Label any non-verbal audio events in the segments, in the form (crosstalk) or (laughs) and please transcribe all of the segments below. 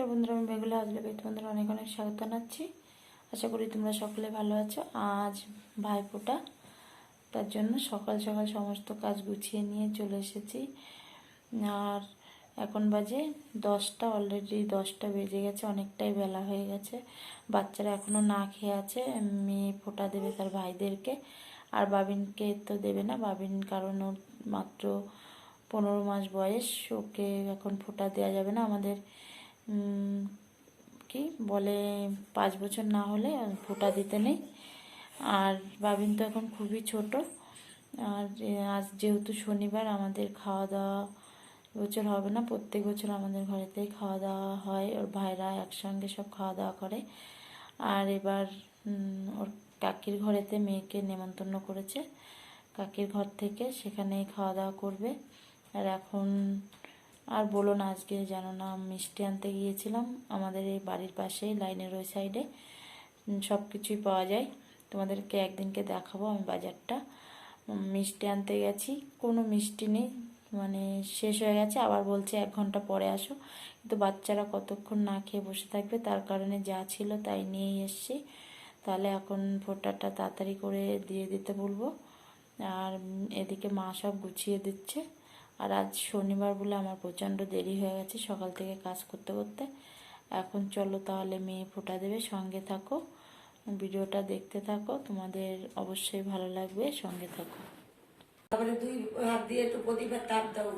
নমস্কার বন্ধুরা, আমি বেগুলা হাজলে বেত বন্ধুরা অনেক অনেক স্বাগত জানাচ্ছি। আশা করি তোমরা সকলে ভালো আছো। আজ ভাইফোঁটা, তার জন্য সকাল সকাল সমস্ত কাজ গুছিয়ে নিয়ে চলে এসেছি। আর এখন বাজে দশটা অলরেডি দশটা বেজে গেছে, অনেকটাই বেলা হয়ে গেছে। বাচ্চারা এখনও না খেয়ে আছে, মেয়ে ফোঁটা দেবে তার ভাইদেরকে। আর বাবিনকে তো দেবে না, বাবিন কারণ ওর মাত্র পনেরো মাস বয়স, ওকে এখন ফোঁটা দেওয়া যাবে না আমাদের। কি বলে পাঁচ বছর না হলে ফোটা দিতে নেই। আর বাবিন তো এখন খুবই ছোট। আর আজ যেহেতু শনিবার আমাদের খাওয়া দাওয়া বছর হবে না, প্রত্যেক বছর আমাদের ঘরেতেই খাওয়া দাওয়া হয়। ওর ভাইরা একসঙ্গে সব খাওয়া দাওয়া করে। আর এবার ওর কাকির ঘরেতে মেয়েকে নেমন্তন্ন করেছে। কাকির ঘর থেকে সেখানেই খাওয়া দাওয়া করবে। আর এখন আর বলো না আজকে জানো না মিষ্টি আনতে গিয়েছিলাম। আমাদের এই বাড়ির পাশেই, লাইনের ওই সাইডে সব কিছুই পাওয়া যায়। তোমাদেরকে একদিনকে দেখাবো আমি বাজারটা। মিষ্টি আনতে গেছি। কোনো মিষ্টি নেই। মানে শেষ হয়ে গেছে। আবার বলছে এক ঘণ্টা পরে আসো। কিন্তু বাচ্চারা কতক্ষণ না খেয়ে বসে থাকবে, তার কারণে যা ছিল তাই নিয়েই এসছি। তাহলে এখন ফোটাটা তাড়াতাড়ি করে দিয়ে দিতে বলব। আর এদিকে মা সব গুছিয়ে দিচ্ছে। আর আজ শনিবার বলে আমার প্রচণ্ড দেরি হয়ে গেছে, সকাল থেকে কাজ করতে করতে। এখন চলো তাহলে মেয়ে ফোটা দেবে, সঙ্গে থাকো, ভিডিওটা দেখতে থাকো, তোমাদের অবশ্যই ভালো লাগবে, সঙ্গে থাকো। তারপরে দুই হাত দিয়ে একটু প্রদীপের তাপ দাও।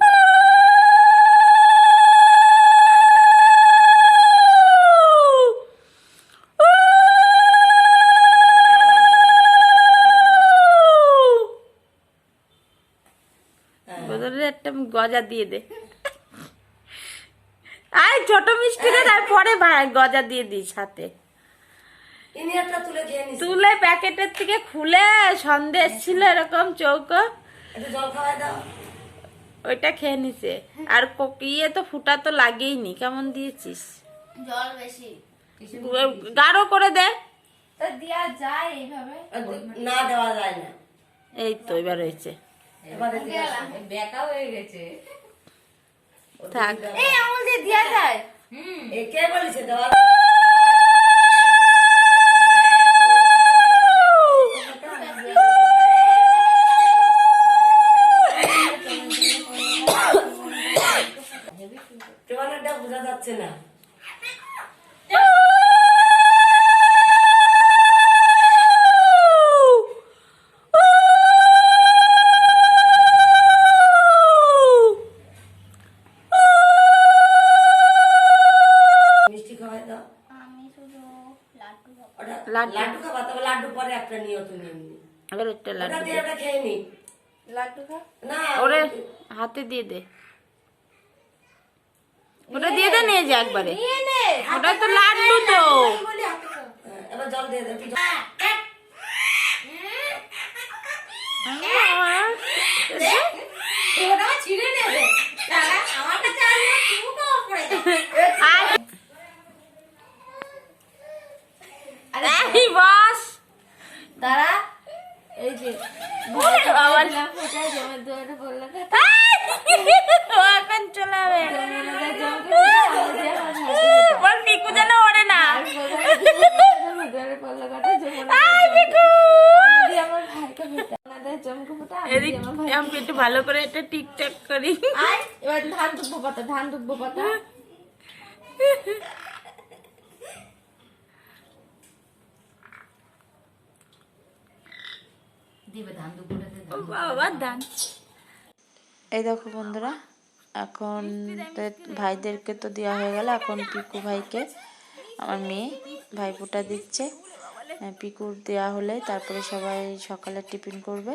একটা গজা দিয়ে দে। আয় ছোট মিষ্টি রে তার পরে ভাই গজা দিয়ে দিস হাতে। ইনি তুলে প্যাকেটের থেকে খুলে সন্দেশ ছিল এরকম চৌকো। ওইটা খেয়ে নিছে। আর ইয়ে তো ফুটা তো লাগেইনি কেমন দিয়েছিস? জল বেশি। গাঢ় করে দে। দেওয়া যায় এইভাবে। না দেওয়া যায় না। এই তো এবার হয়েছে। এবারে দিয়ে হয়ে গেছে। থাক। এই আঙুল দিয়ে দেওয়া যায়। এ কে বলেছে দেওয়া (laughs) লাড্ডু। লাড্ডু খাবা তবে লাড্ডু পরে একটা নিও তুমি এমনি। একটা লাড্ডু দিয়ে ওটা খেয়ে নি। লাড্ডু খা। না ওরে হাতে দিয়ে দে। ওটা দিয়ে দে নিয়ে যা একবারে। নিয়ে নে। ওটা তো লাড্ডু তো। হ্যাঁ, এবার জল দিয়ে দে একটু ওটা ছিঁড়ে নেবে দাঁড়া আমার কাছে আসলে তুমি তো পড়ে যাও আর এই বস দাঁড়া এই যে জমে এখন পিকু যেন ওরে না। একটু ভালো করে এটা টিকটাক করি। এবার ধান দুব্বো পাতা ধান দুব্বো পাতা। দিবে ধান দুব্বোটাতে বাবা দান এই দেখো বন্ধুরা এখন ভাইদেরকে তো দেওয়া হয়ে গেল। এখন পিকু ভাইকে আমার মেয়ে ভাইফোঁটা দিচ্ছে। পিকুর দেওয়া হলে তারপরে সবাই সকালে টিফিন করবে।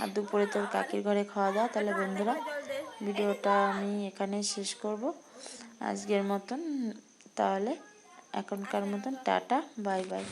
আর দুপুরে তোর কাকির ঘরে খাওয়া দাওয়া। তাহলে বন্ধুরা ভিডিওটা আমি এখানে শেষ করব। আজকের মতন তাহলে এখনকার মতন টাটা বাই বাই।